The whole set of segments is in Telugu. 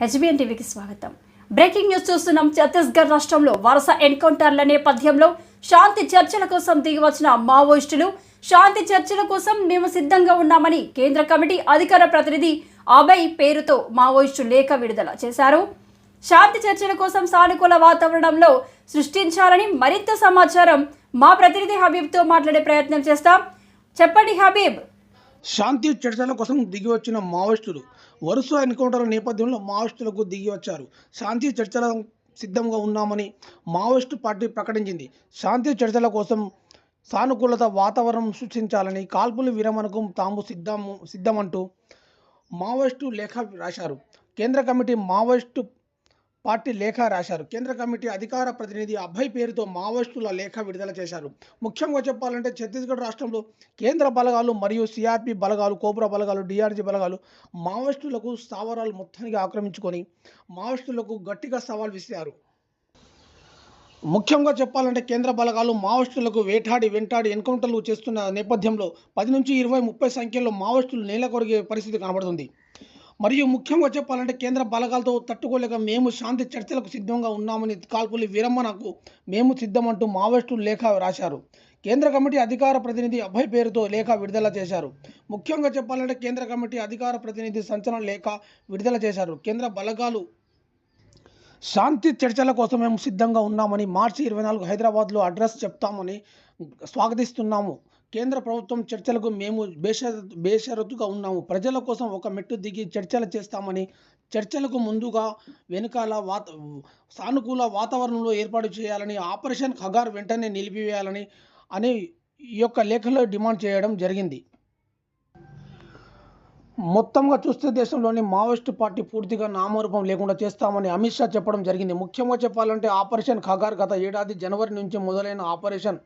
హెచ్బిఎన్ టీవీకి స్వాగతం. బ్రేకింగ్ న్యూస్ చూస్తున్నాం. ఛత్తీస్గఢ్ రాష్ట్రంలో వరుస ఎన్కౌంటర్ల నేపథ్యంలో శాంతి చర్చల కోసం దిగివచ్చిన మావోయిస్టులు శాంతి చర్చల కోసం మేము సిద్ధంగా ఉన్నామని కేంద్ర కమిటీ అధికార ప్రతినిధి అభయ్ పేరుతో మావోయిస్టు లేఖ విడుదల చేశారు. శాంతి చర్చల కోసం సానుకూల వాతావరణంలో సృష్టించాలని మరింత సమాచారం మా ప్రతినిధి హబీబ్తో మాట్లాడే ప్రయత్నం చేస్తాం. చెప్పండి హబీబ్. శాంతి చర్చల కోసం దిగి వచ్చిన మావోయిస్టులు వరుస ఎన్కౌంటర్ల నేపథ్యంలో మావోయిస్టులకు దిగి వచ్చారు. శాంతి చర్చల సిద్ధంగా ఉన్నామని మావోయిస్టు పార్టీ ప్రకటించింది. శాంతి చర్చల కోసం సానుకూలత వాతావరణం సృష్టించాలని కాల్పుల విరమణకు తాము సిద్ధము సిద్ధమంటూ మావోయిస్టు లేఖ రాశారు. కేంద్ర కమిటీ మావోయిస్టు పార్టీ లేఖ రాశారు. కేంద్ర కమిటీ అధికార ప్రతినిధి అభయ్ పేరుతో మావోయిస్టుల లేఖ విడుదల చేశారు. ముఖ్యంగా చెప్పాలంటే ఛత్తీస్గఢ్ రాష్ట్రంలో కేంద్ర బలగాలు మరియు సిఆర్పి బలగాలు కోబ్రా బలగాలు డిఆర్జీ బలగాలు మావోయిస్టులకు స్థావరాలు మొత్తానికి ఆక్రమించుకొని మావోయిస్టులకు గట్టిగా సవాల్ విసిరారు. ముఖ్యంగా చెప్పాలంటే కేంద్ర బలగాలు మావోయిస్టులకు వేటాడి వెంటాడి ఎన్కౌంటర్లు చేస్తున్న నేపథ్యంలో పది నుంచి ఇరవై ముప్పై సంఖ్యలో మావోయిస్టులు నేల కొరిగే పరిస్థితి కనబడుతుంది. మరియు ముఖ్యంగా చెప్పాలంటే కేంద్ర బలగాలతో తట్టుకోలేక మేము శాంతి చర్చలకు సిద్ధంగా ఉన్నామని కాల్పులి విరమణకు మేము సిద్ధమంటూ మావోయిస్టులు లేఖ రాశారు. కేంద్ర కమిటీ అధికార ప్రతినిధి అభయ్ పేరుతో లేఖ విడుదల చేశారు. ముఖ్యంగా చెప్పాలంటే కేంద్ర కమిటీ అధికార ప్రతినిధి సంచలన లేఖ విడుదల చేశారు. కేంద్ర బలగాలు శాంతి చర్చల కోసం మేము సిద్ధంగా ఉన్నామని మార్చి ఇరవై నాలుగు హైదరాబాద్లో అడ్రస్ చెప్తామని స్వాగతిస్తున్నాము. కేంద్ర ప్రభుత్వం చర్చలకు మేము బేషర బేషరతుగా ఉన్నాము. ప్రజల కోసం ఒక మెట్టు దిగి చర్చలు చేస్తామని చర్చలకు ముందుగా వెనుకాల వాత సానుకూల వాతావరణంలో ఏర్పాటు చేయాలని ఆపరేషన్ ఖగార్ వెంటనే నిలిపివేయాలని అని ఈ యొక్క లేఖలో డిమాండ్ చేయడం జరిగింది. మొత్తంగా చూస్తే దేశంలోని మావోయిస్టు పార్టీ పూర్తిగా నామరూపం లేకుండా చేస్తామని అమిత్ షా చెప్పడం జరిగింది. ముఖ్యంగా చెప్పాలంటే ఆపరేషన్ ఖగార్ గత ఏడాది జనవరి నుంచి మొదలైన ఆపరేషన్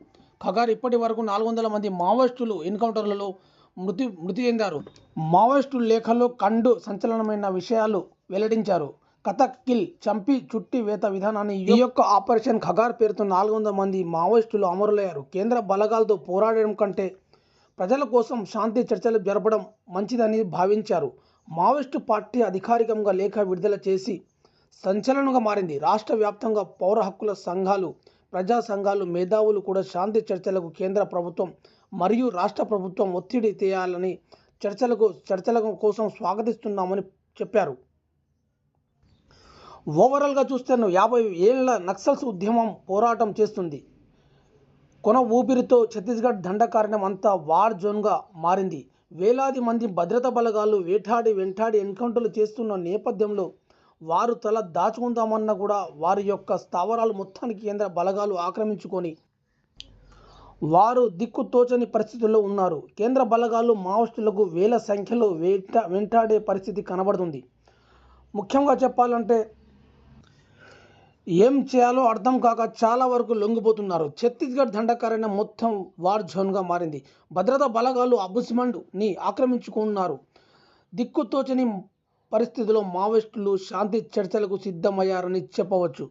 ఖగార్ ఇప్పటి వరకు నాలుగు వందల మంది మావోయిస్టులు ఎన్కౌంటర్లలో మృతి మృతి చెందారు. మావోయిస్టుల లేఖలో కండు సంచలనమైన విషయాలు వెల్లడించారు. కథక్ కిల్ చంపి చుట్టి వేత విధానాన్ని ఈ యొక్క ఆపరేషన్ ఖగార్ పేరుతో నాలుగు వందల మంది మావోయిస్టులు అమరులయ్యారు. కేంద్ర బలగాలతో పోరాడడం కంటే ప్రజల కోసం శాంతి చర్చలు జరపడం మంచిదని భావించారు. మావోయిస్టు పార్టీ అధికారికంగా లేఖ విడుదల చేసి సంచలనంగా మారింది. రాష్ట్ర వ్యాప్తంగా పౌర హక్కుల సంఘాలు ప్రజా సంఘాలు మేధావులు కూడా శాంతి చర్చలకు కేంద్ర ప్రభుత్వం మరియు రాష్ట్ర ప్రభుత్వం ఒత్తిడి తేయాలని చర్చలకు చర్చల కోసం స్వాగతిస్తున్నామని చెప్పారు. ఓవరాల్గా చూస్తే యాభై ఏళ్ళ నక్సల్స్ ఉద్యమం పోరాటం చేస్తుంది. కొన ఊపిరితో ఛత్తీస్గఢ్ దండకారణ్యం అంతా వార్ జోన్గా మారింది. వేలాది మంది భద్రతా బలగాలు వేటాడి వెంటాడి ఎన్కౌంటర్లు చేస్తున్న నేపథ్యంలో వారు తల దాచుకుందామన్నా కూడా వారి యొక్క స్థావరాలు మొత్తానికి కేంద్ర బలగాలు ఆక్రమించుకొని వారు దిక్కుతోచని పరిస్థితుల్లో ఉన్నారు. కేంద్ర బలగాలు మావోయిస్టులకు వేల సంఖ్యలో వేట వెంటాడే పరిస్థితి కనబడుతుంది. ముఖ్యంగా చెప్పాలంటే ఏం చేయాలో అర్థం కాక చాలా వరకు లొంగిపోతున్నారు. ఛత్తీస్గఢ్ దండకారణ్యం మొత్తం వార్ జోన్గా మారింది. భద్రతా బలగాలు అబుస్మండ్ని ఆక్రమించుకున్నారు. దిక్కుతోచని పరిస్థితిలో మావోయిస్టులు శాంతి చర్చలకు సిద్ధమయ్యారని చెప్పవచ్చు.